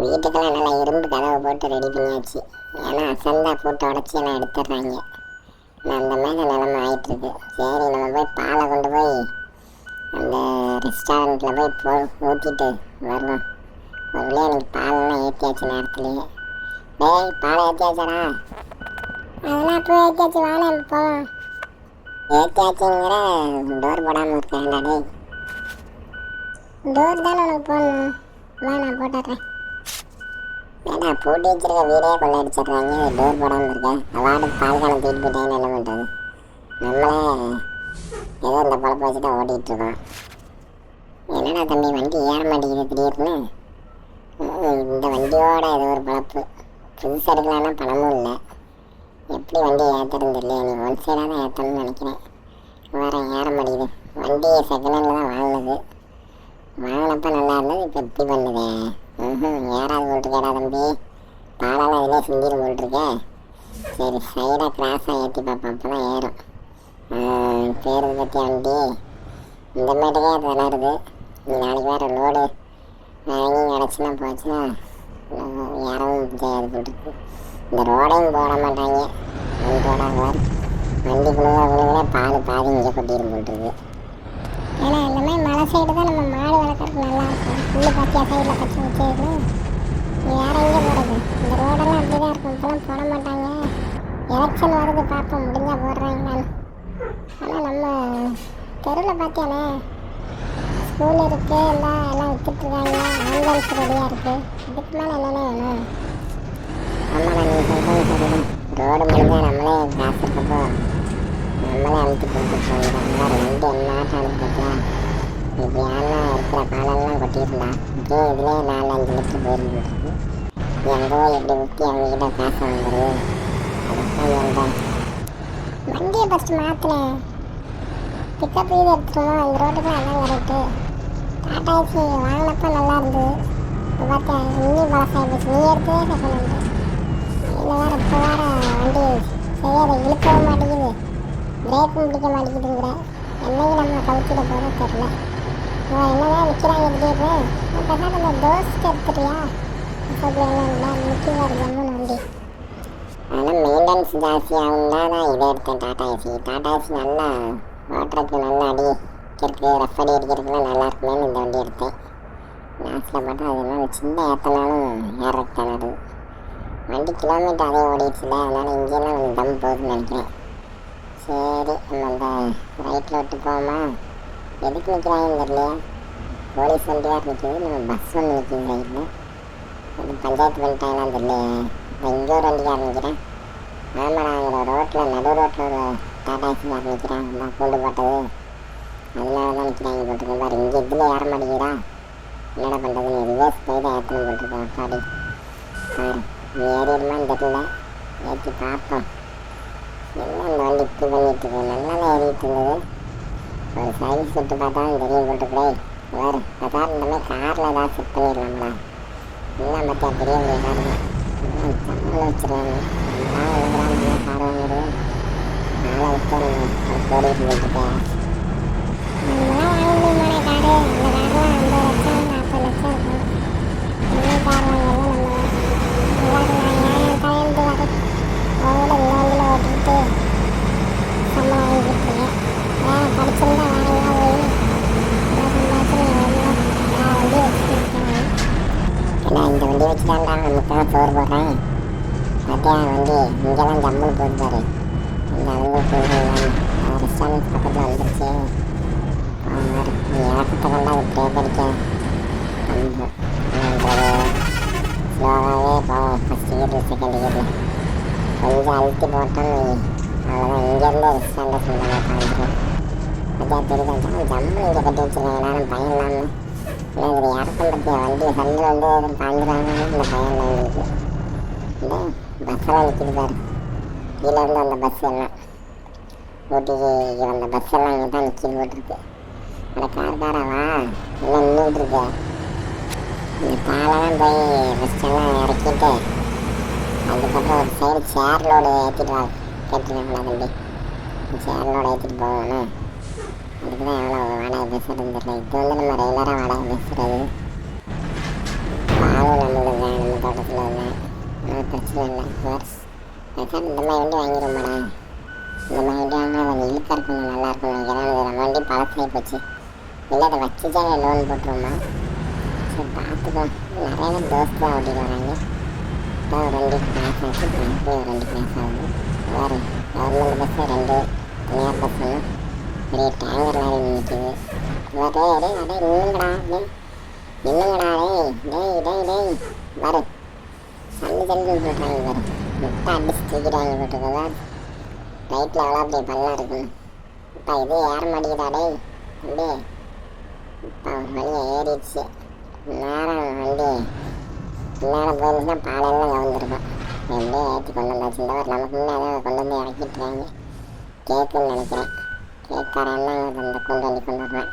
வீட்டுக்கெல்லாம் நல்லா இரும்பு கதவை போட்டு ரெடி பண்ணியாச்சு ஏன்னா அசந்தா போட்டு உடச்சி எல்லாம் எடுத்துடுறாங்க. அந்த மாதிரி நிலமை ஆகிட்டுருக்கு சரி நம்ம போய் பாலை கொண்டு போய் அந்த ரெஸ்டாரண்ட்டில் போய் போ ஊற்றிட்டு வருவோம். ஒரு எனக்கு பாலெல்லாம் ஏற்றியாச்சு நேரத்துலேயே. டேய் பாலை ஏற்றியாச்சாரா அதெல்லாம் போய் ஏற்றியாச்சு வாழை போவோம். ஏற்றியாச்சுங்கிற டோர் போடாமல் இருக்கேன்டா டேய். டோர் தானே உனக்கு போடணும். வா நான் போட்டுறேன் ஏன்னா பூட்டி வச்சிருக்க வீடே கொள்ளடிச்சிடுறாங்க டோர் போடாமல் இருக்கேன் அவார்டு பால்காலம் தூக்கிட்டு போயிட்டாங்கன்னு என்ன பண்ணுறது நம்மளே ஏதோ இந்த பழப்ப வச்சு தான் இருக்கோம். என்னடா தம்பி வண்டி ஏற மாட்டேங்குது திடீர்னு? இந்த வண்டியோட ஏதோ ஒரு பழப்பு. புதுசாக எடுக்கலான்னா பணமும் இல்லை. எப்படி வண்டியை ஏற்றுறது இல்லையா நீ ஒன் சைடாக தான் ஏற்றணும்னு நினைக்கிறேன். வேறு ஏற மாட்டேங்குது. வண்டி செகண்ட் ஹேண்டில் தான் வாங்கினது வாங்கினப்ப நல்லா இருந்தது இப்போ எப்படி பண்ணுதே? ம் ஏறாது போட்டுருக்கேடா தம்பி. பாலால் அதிலே சிந்திரு போட்டுருக்கேன் சரி சைடாக கிராஸாக ஏற்றி பார்ப்போம் அப்போ தான் ஏறும். பேருந்து பற்றி வண்டி இந்த மாட்டுக்கே அது விளாடுது நீ நாளைக்கு வேறு லோடு வாங்கி கிடச்சுன்னா போச்சுன்னா யாரும் ஏறவும் செய்யாது போட்டுருக்கு. இந்த ரோடையும் போட மாட்டாங்க. வண்டியோட வேறு வண்டி குழுவ குழுவிலே பால் பாதி இங்கே கொட்டிடும் போட்டுருக்கு. ஏன்னா இந்த மாதிரி சைடு தான் நம்ம மாடு வளர்க்குறது நல்லா இருக்கும். புல்லு பாத்தியா சைடில் பச்சை வச்சிருக்கு வேற எங்கே போகிறது இந்த ரோடெல்லாம் அப்படி தான் இருக்கும். இப்போலாம் போட மாட்டாங்க. எலெக்ஷன் வருது பார்ப்போம். முடிஞ்சா போடுறாங்களான்னு ஆனால் நம்ம தெருவில் பார்த்தியானே ஸ்கூல் இருக்குது எல்லாம் எல்லாம் விற்றுட்ருக்காங்க ஆம்புலன்ஸ் ரெடியாக இருக்குது இதுக்கு மேலே என்னென்ன வேணும்? ஆமாடா நீ சொல்கிறது சரிதான் ரோடு முடிஞ்சால் நம்மளே காசு இருக்கப்போ நம்மளே அழுத்தி கொடுத்துட்டு போயிடலாம் ரெண்டு என்ன ஆட்டம் இப்படி இப்படியெல்லாம் இருக்கிற பாலெல்லாம் கொட்டியிருந்தா இதே இதுலேயே நாலஞ்சு அஞ்சு லிட்டர் போயிருக்கு எங்கோ எப்படி ஊற்றி அவங்ககிட்ட காசு வாங்குறது? அதுதான் சொல்கிறேன் வண்டியை ஃபஸ்ட்டு மாற்றினேன் பிக்கப் இது எடுத்துருவோம் இந்த ரோட்டுக்கு எல்லாம் இருக்கு டாடா ஏசி வாங்கினப்ப நல்லா இருந்தது. இப்போ பார்த்தேன் இன்னும் பழசாகி போச்சு. நீ எடுத்ததே செகண்ட் ஹேண்டு இதில் வேறு இப்போ வேறு வண்டி சரியாக இழுக்கவும் மாட்டேங்குது. பிரேக்கும் பிடிக்க மாட்டேங்குதுங்கிற. என்னைக்கு நம்ம கவுத்திட போகிறோம் தெரில நான் என்னதான் விற்கிறாங்க திடீர்னு பேசாம நம்ம தோஸ்க்கு எடுத்துட்டியா அப்படி நிற்கி ஆனால் மெயின்டெனன்ஸ் ஜாஸ்தியாகும் தான் நான் இதை எடுத்தேன் டாடா ஏசி டாடா ஏசி நல்லா ஓட்டுறதுக்கு நல்லா அடி இருக்கு ரஃப் அடி அடிக்கிறதுக்குலாம் நல்லா இருக்குமேனு இந்த வண்டி எடுத்தேன் லாஸ்ட்டில் பார்த்தா அதெல்லாம் சின்ன ஏற்றனாலும் ஏறக்கு தராது வண்டி கிலோமீட்டர் அதே ஓடிடுச்சுல அதனால் இங்கேயெல்லாம் கொஞ்சம் தம் போகுதுன்னு நினைக்கிறேன் சரி நம்ம அந்த ரைட்டில் விட்டு போவோமா எதுக்கு நிற்கிறாங்கன்னு தெரியலையா. போலீஸ் வண்டியாக நிற்கிது நம்ம பஸ் ஒன்று நிற்கிது சைடில் அது பஞ்சாயத்து பண்ணிட்டாங்களான்னு தெரியலையே. இங்கே ஒரு வண்டிக்காரன் நிற்கிறேன் ஆமாம் நான் இதில் ரோட்டில் நடு ரோட்டில் ஒரு டாடா ஏசிக்காரன் நிற்கிறான் நான் கூண்டு போட்டது. அதனால தான் நிற்கிறாங்க போட்டிருக்கேன் பாரு இங்கே இதில் ஏற மாட்டேங்கிறா என்னடா பண்ணுறதுன்னு நீ ரிவர்ஸ் போய் தான் ஏற்றணும் போட்டுருக்கோம் அப்பாடி. பாரு நீ ஏறிடுமான்னு தெரியல. ஏற்றி பார்ப்போம் என்ன அந்த வண்டி இப்படி பண்ணிட்டு இருக்கு? நல்லா தான் ஏறிட்டு இருந்தது. ஒரு சைஸ் விட்டு பார்த்தா தெரியும் போட்டுக்கிறே வேறு அதான் இந்த மாதிரி காரில் ஏதாவது செட் பண்ணிடலாம்டா எல்லாம் பார்த்தியா பெரிய பெரிய காருங்க எல்லாம் தமிழில் நான் எழுதுறாங்க கார் வாங்குறது. நாளை விட்டு வாங்க முடியுமான காரு இந்த காரெலாம் ஐம்பது லட்சம் நாற்பது லட்சம் இருக்கும் என்ன கார் வாங்கலாம் நம்ம நல்லா இருந்தாங்க கையெழுத்து வர அவங்கள இந்த வண்டியில் ஓட்டிக்கிட்டு சம்பளம் வாங்கிட்டு வேறு படிச்சிருந்தா வேற எங்கேயா போய் நல்லா சம்பாதிச்சு நான் வண்டி நமக்காக சோறு போடுறேன் பார்த்தியா வந்து இங்கெல்லாம் ஜம்முன்னு போகுது பாரு இந்த அளவுக்கு ரெஸ்டாரண்ட் பக்கத்தில் வந்துருச்சு. பாரு, நீ இறக்கத்தை கண்டா அது பிரேக் அடிக்க ஸ்லோவாகவே போவோம் ஃபஸ்ட் இயர் செகண்ட் இயரில் கொஞ்சம் அழுத்தி போட்டோம் அவ்வளோதான் இங்கேருந்து ரெஸ்டாரண்ட் சொன்னாங்க காஞ்சிரும் பார்த்தியா தெரியுதா ஜம்மு இங்கே கட்டி வச்சுருக்காங்க எல்லாரும் பயன் இல்லாமல் இல்லை இது இறக்கம் பற்றிய வந்து எதுவும் பாஞ்சிடாங்கன்னு இந்த பயம் இல்லை எங்களுக்கு இந்த பஸ்ஸெல்லாம் நிற்கிது பாரு. கீழே இருந்து அந்த பஸ் எல்லாம். ஊட்டிக்கு வந்த பஸ் எல்லாம் இங்கே தான் நிற்கிது போட்டிருக்கு. அந்த கார் இல்லை நின்றுட்டு இந்த பாலெல்லாம் போய் பஸ்ஸெல்லாம் இறக்கிட்டு அதுக்கப்புறம் ஒரு சைடு சேர் லோடு ஏற்றிட்டு வா. கேட்டுருக்காங்களா தம்பி? சேர் லோடு ஏற்றிட்டு போகணும் அதுக்கு தான் எவ்வளோ வாடகை வந்து நம்ம ரெகுலராக வாடகை பேசுகிறது பாலும் நம்மளுக்கு பிரச்சனை இல்லை வேறு பேசாம இந்த மாதிரி வண்டி இந்த மாதிரி வண்டி வாங்கினா கொஞ்சம் இழுக்கா இருக்கணும் நல்லா நினைக்கிறேன் அது நம்ம வண்டி பழசாகி போச்சு இல்லை அதை வச்சுச்சா லோன் போட்டுருவோமா சரி பார்த்துக்கலாம் நிறைய பேர் தோஸ்து தான் ஓட்டிட்டு வராங்க இப்போ ஒரு ரெண்டு கிளாஸ் ஆச்சு இப்போ ஒரு ரெண்டு கிளாஸ் ஆகுது வேறு கவர்மெண்ட் பஸ்ஸு ரெண்டு தனியார் பஸ் பெரிய டேங்கர் லாரி நிற்கிது வேறு டேய் அடே நின்னுங்கடா டேய் நின்னுங்கடா டேய் டேய் டேய் டேய் வரு. சல்லு சல்லுன்னு போட்டுறாங்க பாரு முட்டை அடிச்சு தூக்கிட்டாங்க ரைட்டில் எவ்வளோ இப்போ இது ஏற மாட்டேங்குதா அப்படியே இப்போ ஒரு வழியை ஏறிடுச்சு. நேரம் வண்டி பாலெல்லாம் கவர்ந்துருக்கும் எப்படியே ஏற்றி கொண்டு வந்தாச்சு இந்த நமக்கு கொண்டு வந்து இறக்கிட்டுறாங்க கேக்குன்னு நினைக்கிறேன். கேட்காரன்னா அந்த கொண்டு வண்டி கொண்டு வருவேன்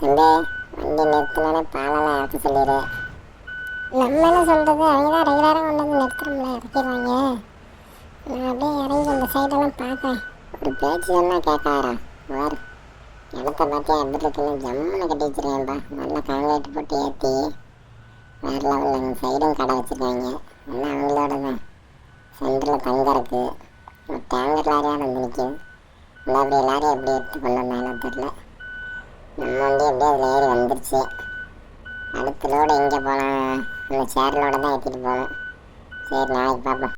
தம்பி வண்டி நிறுத்தினாலே பாலெல்லாம் இறக்க சொல்லிடு நம்ம என்ன சொல்கிறது அவங்க தான் ரெகுலராக கொண்டு வந்து நிறுத்துறோம்ல இறக்கிடுவாங்க. நான் அப்படியே இறங்கி இந்த சைடெல்லாம் பார்க்குறேன் ஒரு பேச்சு சொன்னால் கேட்காரா வேறு இடத்த பார்த்தியா எப்படி இருக்குன்னு ஜம்முன்னு கட்டி வச்சிருக்கேன்ப்பா நல்லா காங்கிரீட் போட்டு ஏற்றி வேறு லெவலில் அந்த சைடும் கடை வச்சுருக்காங்க. எல்லாம் அவங்களோட தான். சென்டரில் தங்க இருக்குது ஒரு டேங்கர் லாரியாக வந்து நிற்கிது இல்லை அப்படி லாரி எப்படி எடுத்து கொண்டு வந்தாலும் தெரில நம்ம வண்டி எப்படியே அதில் ஏறி வந்துருச்சு. அடுத்த லோடு எங்கே போகலாம் அந்த சேர் லோடு தான் ஏற்றிட்டு போகணும் சரி நாளைக்கு பார்ப்போம்.